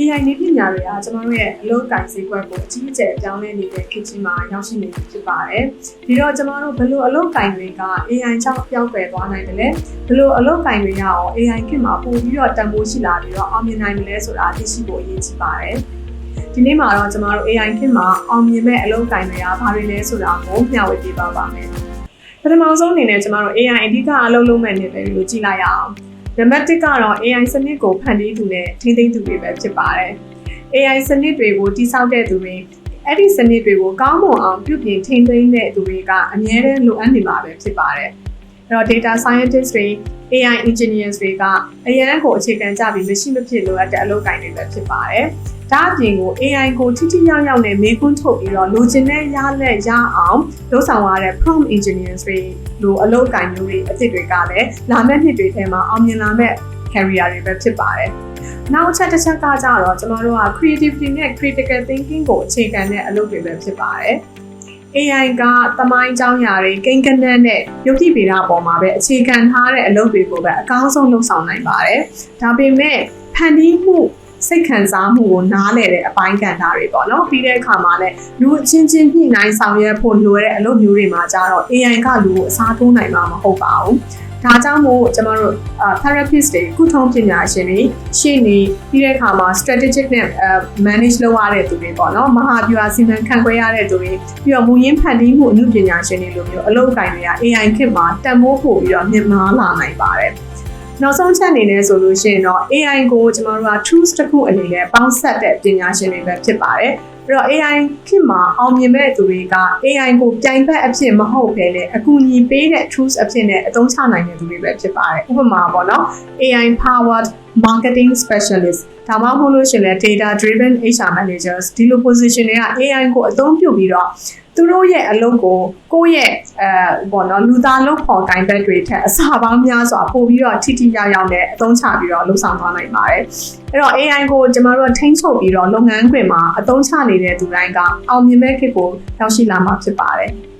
AI နည်းပညာတွေကကျွန်တော်တို့ရဲ့အလုပ်ကိုင်ဈေးကွက်ကိုအကြီးအကျယ်ပြောင်းလဲနေတဲ့ခေတ်ကြီးမှာရောက်ရှိနေပြီဖြစ်ပါတယ်။ဒီတော့ကျွန်တော်တို့ဘယ်လိုအလုပ်ကိုင်တွေက AI ကြောင့်ပြောင်းလဲသွားနိုင်တယ်လဲဘယ်လိုအလုပ်ကိုင်တွေရအောင် AI ခေတ်မှာပို့ပြီးတော့တန်ဖိုးရှိလာပြီးတော့အောင်မြင်နိုင်မလဲဆိုတာသိရှိဖို့အရေးကြီးပါတယ်။ဒီနေ့မှာတော့ကျွန်တော်တို့ AI ခေတ်မှာအောင်မြင်မဲ့အလုပ်ကိုင်တွေကဘာတွေလဲဆိုတာကိုမျှဝေပေးပါပါမယ်။ပထမဆုံးအနေနဲ့ကျွန်တော်တို့ AI အဓိကအလုပ်လုပ်မဲ့နေတယ်လို့ကြည့်လိုက်ရအောင်။ နံပါတ်1ကတော့ AI စနစ်ကိုဖန်တီးသူနဲ့ထိန်းသိမ်းသူတွေပဲဖြစ်ပါတယ်။ AI စနစ်တွေကိုတိစောက်တဲ့သူတွေအဲ့ဒီစနစ်တွေကိုကောင်းမွန်အောင်ပြုပြင်ထိန်းသိမ်းတဲ့သူတွေကအများနဲ့လိုအပ်နေမှာပဲဖြစ်ပါတယ်။အဲ့ တော့ data scientist တွေ AI engineers တွေကအရန်ကိုအခြေခံကြပြီးမရှိမဖြစ်လိုအပ်တဲ့အလုပ်ကိုင်တွေပဲဖြစ်ပါတယ်။ဒါအပြင်ကို AI ကိုထိထိရောက်ရောက်နဲ့မေးခွန်းထုတ်ပြီးတော့လိုချင်တဲ့ရလက်ရအောင်လုပ်ဆောင်ရတဲ့ prompt engineers တွေလိုအလုပ်ကိုင်မျိုးတွေအသစ်တွေကလည်းလာမယ့်နှစ်တွေထဲမှာအောင်မြင်လာမယ့် career တွေပဲဖြစ်ပါတယ်။နောက်အချက်တစ်ချက်ကကြတော့ကျွန်တော်တို့က creativity နဲ့ critical thinking ကိုအခြေခံတဲ့အလုပ်တွေပဲဖြစ်ပါတယ်။ AI ကတမိုင်းကြောင်းရာတွေကိန်းကနန်းနဲ့ယုတ်တိဗေဒအပေါ်မှာပဲအခြေခံထားတဲ့အလုပ်တွေကိုပဲအကောင်းဆုံးလုပ်ဆောင်နိုင်ပါတယ်။ဒါပေမဲ့ဖန်တီးမှု စိတ်ခံစားမှုကိုနားလည်တဲ့အပိုင်းကဏ္ဍတွေပေါ့နော်ပြီးတဲ့အခါမှာလည်းလူအချင်းချင်းညှိနှိုင်းဆောင်ရွက်ဖို့လိုတဲ့အလုပ်မျိုးတွေမှာကြတော့ AI ကလူကိုအစားထိုးနိုင်မှာမဟုတ်ပါဘူးဒါကြောင့်မို့ကျွန်တော်တို့ therapist တွေကုထုံးပညာရှင်တွေရှေ့နေပြီးတဲ့အခါမှာ strategic နဲ့ manage လုပ်ရတဲ့သူတွေပေါ့နော်မဟာဗျူဟာစီမံခန့်ခွဲရတဲ့သူတွေပြီးတော့မူရင်းဖန်တီးမှုအမှုပညာရှင်တွေလိုမျိုးအလုပ်အကိုင်တွေက AI ခေတ်မှာတန်ဖိုးပို့ပြီးတော့မြင့်မားလာနိုင်ပါတယ် နောက်ဆုံးချက်အနေနဲ့ဆိုလို့ရှိရင်တော့ AI ကိုကျွန်တော်တို့က tools တစ်ခုအနေနဲ့ပေါင်းစပ်တဲ့ပညာရှင်တွေပဲဖြစ်ပါတယ်အဲ့တော့ AI ခေတ်မှာအောင်မြင်မဲ့သူတွေက AI ကိုပြိုင်ဘက်အဖြစ်မဟုတ်ဘဲနဲ့အကူအညီပေးတဲ့ tools အဖြစ်နဲ့အသုံးချနိုင်တဲ့သူတွေပဲဖြစ်ပါတယ်ဥပမာပေါ့နော် AI powered marketing specialist ဒါမှမဟုတ်လို့ရှိရင်လည်း data driven HR managers ဒီလို position တွေက AI ကိုအသုံးပြုပြီးတော့သူတို့ရဲ့အလုပ်ကိုကိုယ့်ရဲ့အဲပေါ့နော်လူသားလုပ်ဖော်ကိုင်ဘက်တွေထက်အစာပေါင်းများစွာပို့ပြီးတော့ထိထိရောက်ရောက်နဲ့အသုံးချပြီးတော့လှုပ်ဆောင်သွားနိုင်ပါတယ်။အဲ့တော့ AI ကိုကျမတို့ထိန်းချုပ်ပြီးတော့လုပ်ငန်းခွင်မှာအသုံးချနေတဲ့သူတိုင်းကအောင်မြင်မဲ့ခေတ်ကိုရောက်ရှိလာမှာဖြစ်ပါတယ်။